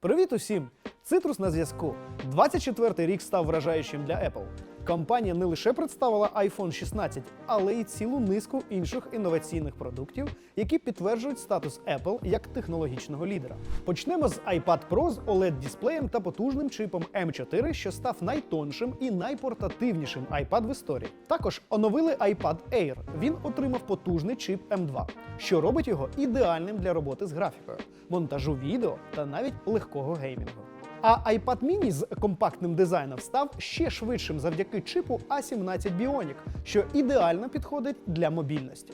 Привіт усім! Цитрус на зв'язку. 24-й рік став вражаючим для Apple. Компанія не лише представила iPhone 16, але й цілу низку інших інноваційних продуктів, які підтверджують статус Apple як технологічного лідера. Почнемо з iPad Pro з OLED-дисплеєм та потужним чипом M4, що став найтоншим і найпортативнішим iPad в історії. Також оновили iPad Air. Він отримав потужний чип M2, що робить його ідеальним для роботи з графікою, монтажу відео та навіть легкого геймінгу. А iPad mini з компактним дизайном став ще швидшим завдяки чипу A17 Bionic, що ідеально підходить для мобільності.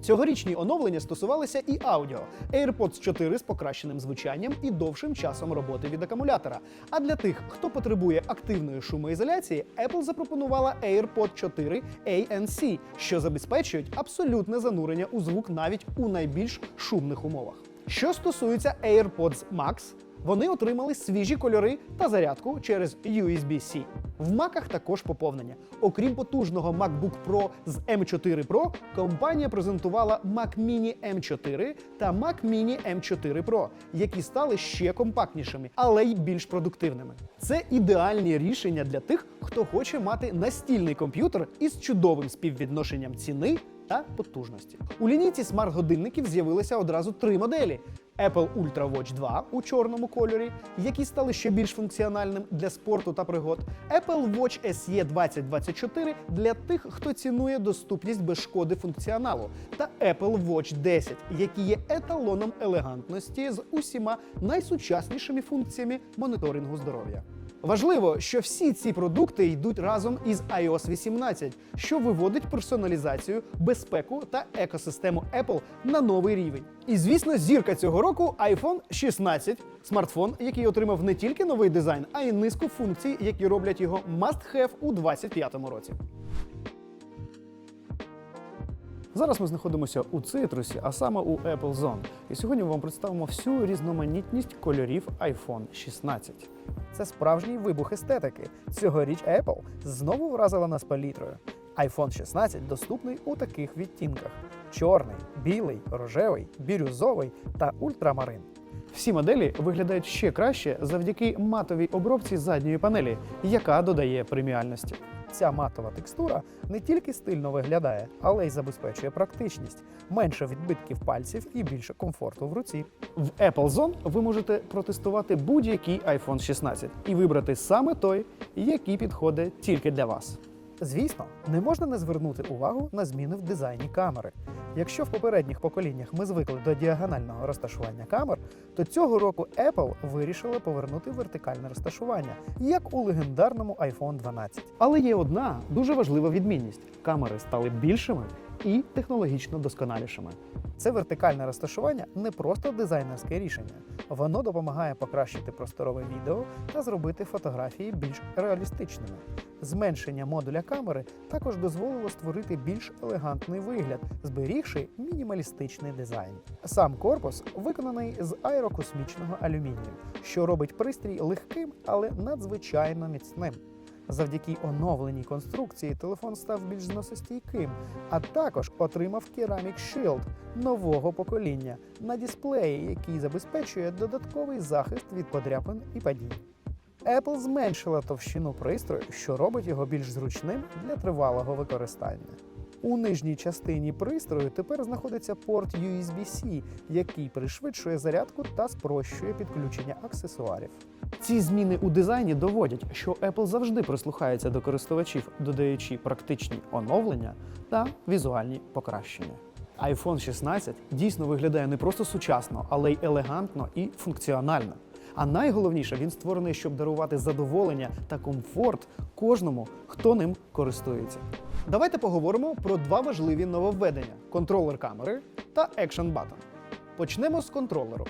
Цьогорічні оновлення стосувалися і аудіо. AirPods 4 з покращеним звучанням і довшим часом роботи від акумулятора. А для тих, хто потребує активної шумоізоляції, Apple запропонувала AirPod 4 ANC, що забезпечують абсолютне занурення у звук навіть у найбільш шумних умовах. Що стосується AirPods Max, вони отримали свіжі кольори та зарядку через USB-C. В Маках також поповнення. Окрім потужного MacBook Pro з M4 Pro, компанія презентувала Mac Mini M4 та Mac Mini M4 Pro, які стали ще компактнішими, але й більш продуктивними. Це ідеальні рішення для тих, хто хоче мати настільний комп'ютер із чудовим співвідношенням ціни та потужності. У лінійці смарт-годинників з'явилися одразу три моделі: Apple Ultra Watch 2 у чорному кольорі, які стали ще більш функціональним для спорту та пригод, Apple Watch SE 2024 для тих, хто цінує доступність без шкоди функціоналу, та Apple Watch 10, які є еталоном елегантності з усіма найсучаснішими функціями моніторингу здоров'я. Важливо, що всі ці продукти йдуть разом із iOS 18, що виводить персоналізацію, безпеку та екосистему Apple на новий рівень. І звісно, зірка цього року iPhone 16, смартфон, який отримав не тільки новий дизайн, а й низку функцій, які роблять його must-have у 2025 році. Зараз ми знаходимося у цитрусі, а саме у Apple Zone. І сьогодні ми вам представимо всю різноманітність кольорів iPhone 16. Це справжній вибух естетики. Цьогоріч Apple знову вразила нас палітрою. iPhone 16 доступний у таких відтінках: чорний, білий, рожевий, бірюзовий та ультрамарин. Всі моделі виглядають ще краще завдяки матовій обробці задньої панелі, яка додає преміальності. Ця матова текстура не тільки стильно виглядає, але й забезпечує практичність, менше відбитків пальців і більше комфорту в руці. В Apple Zone ви можете протестувати будь-який iPhone 16 і вибрати саме той, який підходить тільки для вас. Звісно, не можна не звернути увагу на зміни в дизайні камери. Якщо в попередніх поколіннях ми звикли до діагонального розташування камер, то цього року Apple вирішила повернути вертикальне розташування, як у легендарному iPhone 12. Але є одна дуже важлива відмінність: камери стали більшими і технологічно досконалішими. Це вертикальне розташування не просто дизайнерське рішення. Воно допомагає покращити просторове відео та зробити фотографії більш реалістичними. Зменшення модуля камери також дозволило створити більш елегантний вигляд, зберігши мінімалістичний дизайн. Сам корпус виконаний з аерокосмічного алюмінію, що робить пристрій легким, але надзвичайно міцним. Завдяки оновленій конструкції телефон став більш зносостійким, а також отримав Ceramic Shield нового покоління на дисплеї, який забезпечує додатковий захист від подряпин і падінь. Apple зменшила товщину пристрою, що робить його більш зручним для тривалого використання. У нижній частині пристрою тепер знаходиться порт USB-C, який пришвидшує зарядку та спрощує підключення аксесуарів. Ці зміни у дизайні доводять, що Apple завжди прислухається до користувачів, додаючи практичні оновлення та візуальні покращення. iPhone 16 дійсно виглядає не просто сучасно, але й елегантно і функціонально. А найголовніше, він створений, щоб дарувати задоволення та комфорт кожному, хто ним користується. Давайте поговоримо про два важливі нововведення: контролер камери та Action Button. Почнемо з контролеру.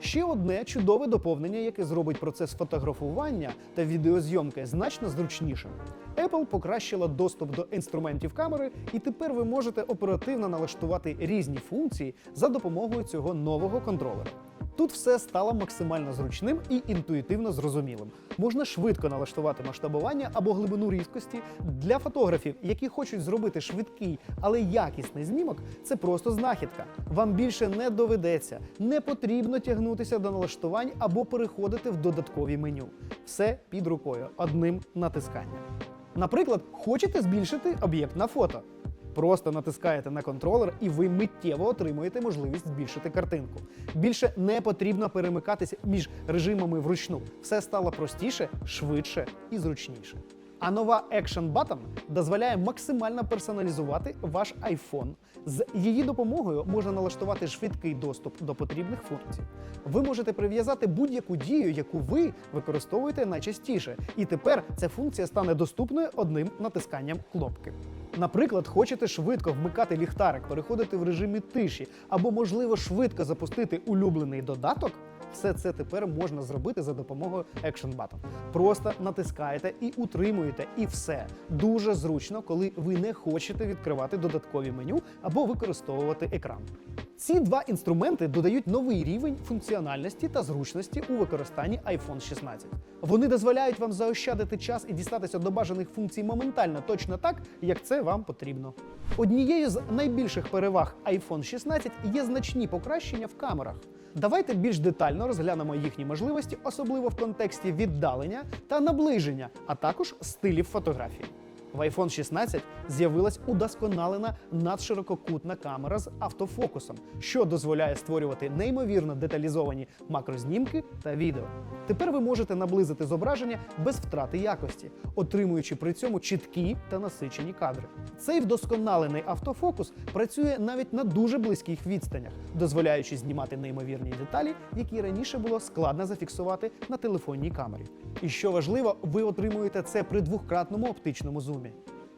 Ще одне чудове доповнення, яке зробить процес фотографування та відеозйомки значно зручнішим. Apple покращила доступ до інструментів камери, і тепер ви можете оперативно налаштувати різні функції за допомогою цього нового контролера. Тут все стало максимально зручним і інтуїтивно зрозумілим. Можна швидко налаштувати масштабування або глибину різкості. Для фотографів, які хочуть зробити швидкий, але якісний знімок, це просто знахідка. Вам більше не доведеться, не потрібно тягнутися до налаштувань або переходити в додаткові меню. Все під рукою одним натисканням. Наприклад, хочете збільшити об'єкт на фото. Просто натискаєте на контролер, і ви миттєво отримуєте можливість збільшити картинку. Більше не потрібно перемикатися між режимами вручну. Все стало простіше, швидше і зручніше. А нова Action Button дозволяє максимально персоналізувати ваш iPhone. З її допомогою можна налаштувати швидкий доступ до потрібних функцій. Ви можете прив'язати будь-яку дію, яку ви використовуєте найчастіше. І тепер ця функція стане доступною одним натисканням кнопки. Наприклад, хочете швидко вмикати ліхтарик, переходити в режимі тиші, або, можливо, швидко запустити улюблений додаток. Все це тепер можна зробити за допомогою Action Button. Просто натискаєте і утримуєте, і все дуже зручно, коли ви не хочете відкривати додаткові меню або використовувати екран. Ці два інструменти додають новий рівень функціональності та зручності у використанні iPhone 16. Вони дозволяють вам заощадити час і дістатися до бажаних функцій моментально, точно так, як це вам потрібно. Однією з найбільших переваг iPhone 16 є значні покращення в камерах. Давайте більш детально розглянемо їхні можливості, особливо в контексті віддалення та наближення, а також стилів фотографії. В iPhone 16 з'явилась удосконалена надширококутна камера з автофокусом, що дозволяє створювати неймовірно деталізовані макрознімки та відео. Тепер ви можете наблизити зображення без втрати якості, отримуючи при цьому чіткі та насичені кадри. Цей вдосконалений автофокус працює навіть на дуже близьких відстанях, дозволяючи знімати неймовірні деталі, які раніше було складно зафіксувати на телефонній камері. І що важливо, ви отримуєте це при двократному оптичному зумі.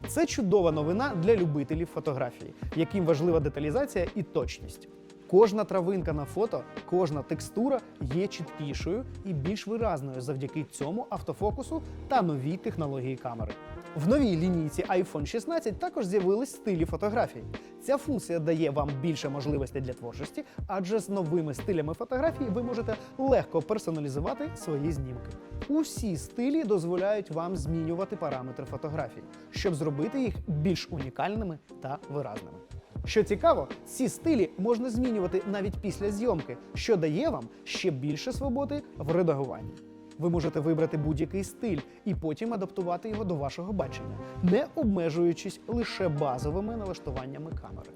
Це чудова новина для любителів фотографії, яким важлива деталізація і точність. Кожна травинка на фото, кожна текстура є чіткішою і більш виразною завдяки цьому автофокусу та новій технології камери. В новій лінійці iPhone 16 також з'явились стилі фотографій. Ця функція дає вам більше можливостей для творчості, адже з новими стилями фотографій ви можете легко персоналізувати свої знімки. Усі стилі дозволяють вам змінювати параметри фотографій, щоб зробити їх більш унікальними та виразними. Що цікаво, ці стилі можна змінювати навіть після зйомки, що дає вам ще більше свободи в редагуванні. Ви можете вибрати будь-який стиль і потім адаптувати його до вашого бачення, не обмежуючись лише базовими налаштуваннями камери.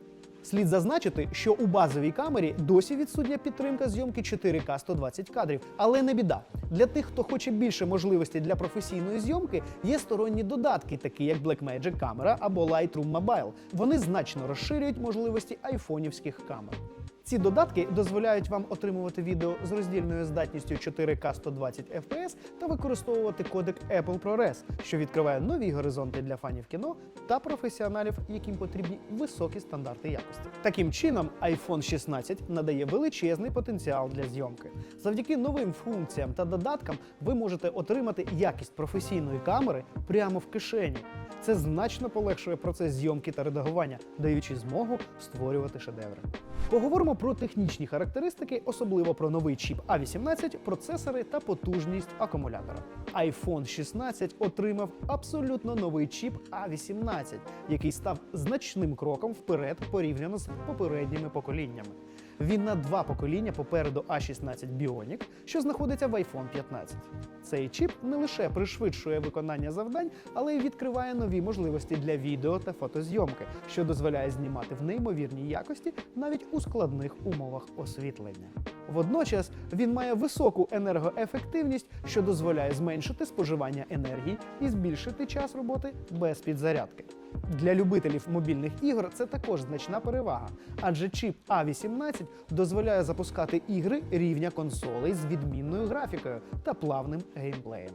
Слід зазначити, що у базовій камері досі відсутня підтримка зйомки 4К 120 кадрів, але не біда. Для тих, хто хоче більше можливостей для професійної зйомки, є сторонні додатки, такі як Blackmagic Camera або Lightroom Mobile. Вони значно розширюють можливості айфонівських камер. Ці додатки дозволяють вам отримувати відео з роздільною здатністю 4К 120 FPS та використовувати кодек Apple ProRes, що відкриває нові горизонти для фанів кіно та професіоналів, яким потрібні високі стандарти якості. Таким чином, iPhone 16 надає величезний потенціал для зйомки. Завдяки новим функціям та додаткам ви можете отримати якість професійної камери прямо в кишені. Це значно полегшує процес зйомки та редагування, даючи змогу створювати шедеври. Поговоримо про технічні характеристики, особливо про новий чіп A18, процесори та потужність акумулятора. iPhone 16 отримав абсолютно новий чіп A18, який став значним кроком вперед порівняно з попередніми поколіннями. Він на два покоління попереду A16 Bionic, що знаходиться в iPhone 15. Цей чіп не лише пришвидшує виконання завдань, але й відкриває нові можливості для відео та фотозйомки, що дозволяє знімати в неймовірній якості навіть у складних умовах освітлення. Водночас він має високу енергоефективність, що дозволяє зменшити споживання енергії і збільшити час роботи без підзарядки. Для любителів мобільних ігор це також значна перевага, адже чіп A18 дозволяє запускати ігри рівня консолей з відмінною графікою та плавним геймплеєм.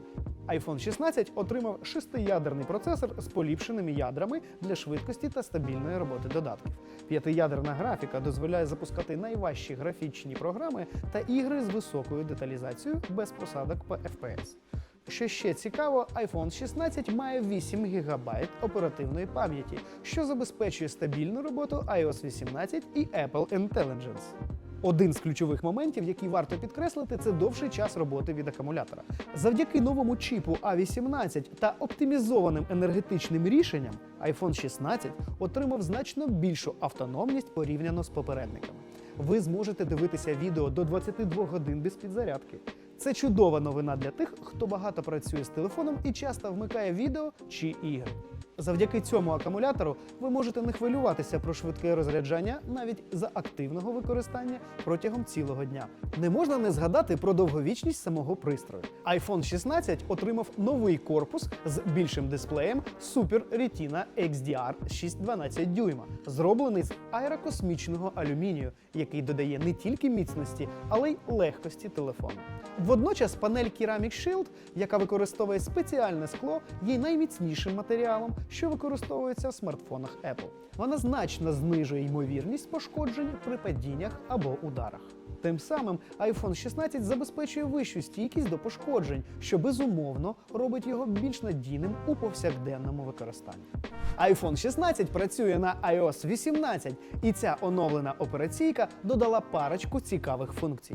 iPhone 16 отримав шестиядерний процесор з поліпшеними ядрами для швидкості та стабільної роботи додатків. П'ятиядерна графіка дозволяє запускати найважчі графічні програми та ігри з високою деталізацією без просадок по FPS. Що ще цікаво, iPhone 16 має 8 ГБ оперативної пам'яті, що забезпечує стабільну роботу iOS 18 і Apple Intelligence. Один з ключових моментів, який варто підкреслити, це довший час роботи від акумулятора. Завдяки новому чіпу A18 та оптимізованим енергетичним рішенням iPhone 16 отримав значно більшу автономність порівняно з попередниками. Ви зможете дивитися відео до 22 годин без підзарядки. Це чудова новина для тих, хто багато працює з телефоном і часто вмикає відео чи ігри. Завдяки цьому акумулятору ви можете не хвилюватися про швидке розряджання навіть за активного використання протягом цілого дня. Не можна не згадати про довговічність самого пристрою. iPhone 16 отримав новий корпус з більшим дисплеєм Super Retina XDR 612 дюйма, зроблений з аерокосмічного алюмінію, який додає не тільки міцності, але й легкості телефону. Водночас панель Ceramic Shield, яка використовує спеціальне скло, є найміцнішим матеріалом, що використовується в смартфонах Apple. Вона значно знижує ймовірність пошкоджень при падіннях або ударах. Тим самим iPhone 16 забезпечує вищу стійкість до пошкоджень, що безумовно робить його більш надійним у повсякденному використанні. iPhone 16 працює на iOS 18, і ця оновлена операційка додала парочку цікавих функцій.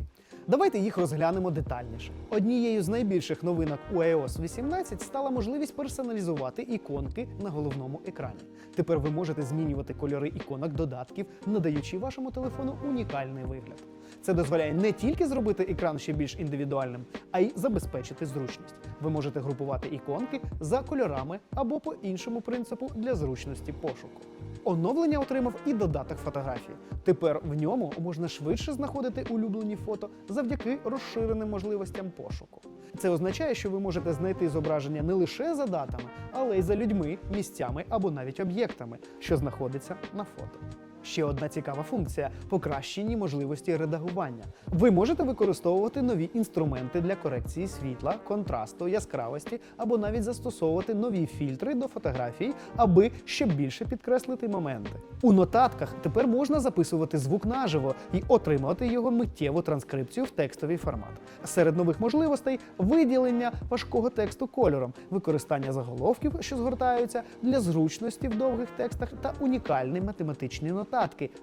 Давайте їх розглянемо детальніше. Однією з найбільших новинок у iOS 18 стала можливість персоналізувати іконки на головному екрані. Тепер ви можете змінювати кольори іконок додатків, надаючи вашому телефону унікальний вигляд. Це дозволяє не тільки зробити екран ще більш індивідуальним, а й забезпечити зручність. Ви можете групувати іконки за кольорами або по іншому принципу для зручності пошуку. Оновлення отримав і додаток фотографії. Тепер в ньому можна швидше знаходити улюблені фото завдяки розширеним можливостям пошуку. Це означає, що ви можете знайти зображення не лише за датами, але й за людьми, місцями або навіть об'єктами, що знаходяться на фото. Ще одна цікава функція покращені можливості редагування. Ви можете використовувати нові інструменти для корекції світла, контрасту, яскравості або навіть застосовувати нові фільтри до фотографій, аби ще більше підкреслити моменти. У нотатках тепер можна записувати звук наживо і отримати його миттєву транскрипцію в текстовий формат. Серед нових можливостей виділення важкого тексту кольором, використання заголовків, що згортаються для зручності в довгих текстах, та унікальні математичні нотатки,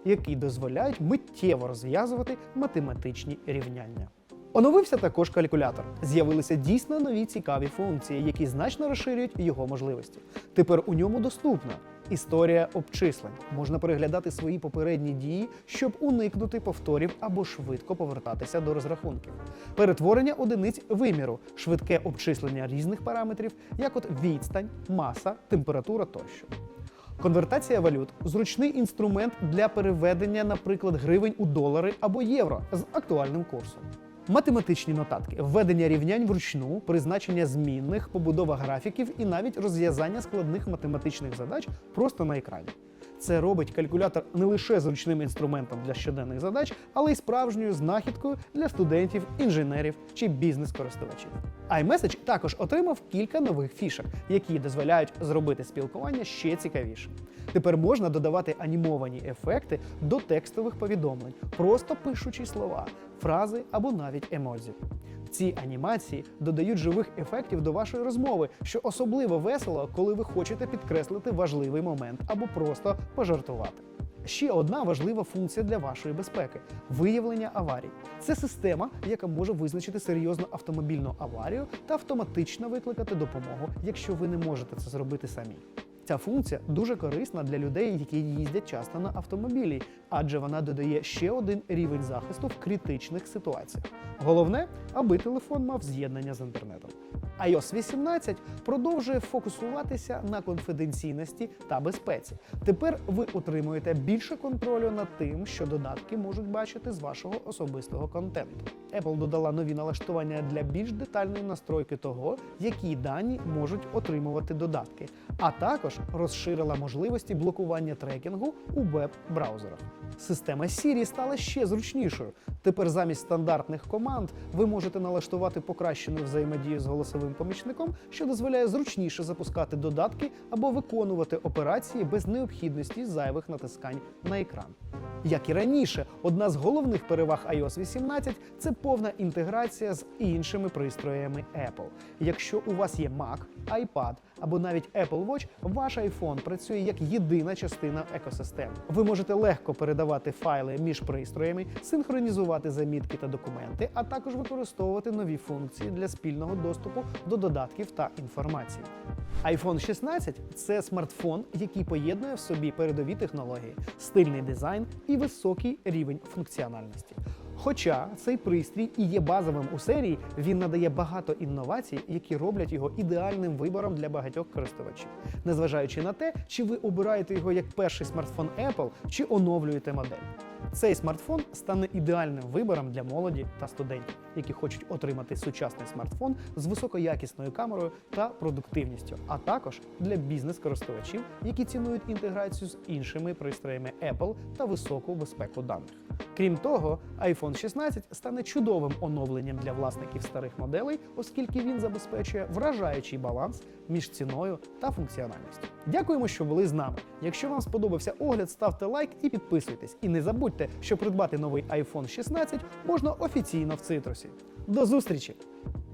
які дозволяють миттєво розв'язувати математичні рівняння. Оновився також калькулятор. З'явилися дійсно нові цікаві функції, які значно розширюють його можливості. Тепер у ньому доступна історія обчислень. Можна переглядати свої попередні дії, щоб уникнути повторів або швидко повертатися до розрахунків. Перетворення одиниць виміру, швидке обчислення різних параметрів, як от відстань, маса, температура тощо. Конвертація валют зручний інструмент для переведення, наприклад, гривень у долари або євро з актуальним курсом. Математичні нотатки, введення рівнянь вручну, призначення змінних, побудова графіків і навіть розв'язання складних математичних задач просто на екрані. Це робить калькулятор не лише зручним інструментом для щоденних задач, але й справжньою знахідкою для студентів, інженерів чи бізнес-користувачів. iMessage також отримав кілька нових фішок, які дозволяють зробити спілкування ще цікавішим. Тепер можна додавати анімовані ефекти до текстових повідомлень, просто пишучи слова, фрази або навіть емодзі. Ці анімації додають живих ефектів до вашої розмови, що особливо весело, коли ви хочете підкреслити важливий момент або просто пожартувати. Ще одна важлива функція для вашої безпеки виявлення аварій. Це система, яка може визначити серйозну автомобільну аварію та автоматично викликати допомогу, якщо ви не можете це зробити самі. Ця функція дуже корисна для людей, які їздять часто на автомобілі, адже вона додає ще один рівень захисту в критичних ситуаціях. Головне, аби телефон мав з'єднання з інтернетом. iOS 18 продовжує фокусуватися на конфіденційності та безпеці. Тепер ви отримуєте більше контролю над тим, що додатки можуть бачити з вашого особистого контенту. Apple додала нові налаштування для більш детальної настройки того, які дані можуть отримувати додатки, а також розширила можливості блокування трекінгу у веб-браузерах. Система Siri стала ще зручнішою. Тепер замість стандартних команд ви можете налаштувати покращену взаємодію з голосовим помічником, що дозволяє зручніше запускати додатки або виконувати операції без необхідності зайвих натискань на екран. Як і раніше, одна з головних переваг iOS 18 це повна інтеграція з іншими пристроями Apple. Якщо у вас є Mac, iPad або навіть Apple Watch, ваш iPhone працює як єдина частина екосистеми. Ви можете легко передавати файли між пристроями, синхронізувати замітки та документи, а також використовувати нові функції для спільного доступу до додатків та інформації. iPhone 16 це смартфон, який поєднує в собі передові технології, стильний дизайн і високий рівень функціональності. Хоча цей пристрій і є базовим у серії, він надає багато інновацій, які роблять його ідеальним вибором для багатьох користувачів, незважаючи на те, чи ви обираєте його як перший смартфон Apple, чи оновлюєте модель. Цей смартфон стане ідеальним вибором для молоді та студентів, які хочуть отримати сучасний смартфон з високоякісною камерою та продуктивністю, а також для бізнес-користувачів, які цінують інтеграцію з іншими пристроями Apple та високу безпеку даних. Крім того, iPhone 16 стане чудовим оновленням для власників старих моделей, оскільки він забезпечує вражаючий баланс між ціною та функціональністю. Дякуємо, що були з нами. Якщо вам сподобався огляд, ставте лайк і підписуйтесь. І не забудьте, що придбати новий iPhone 16 можна офіційно в цитрусі. До зустрічі!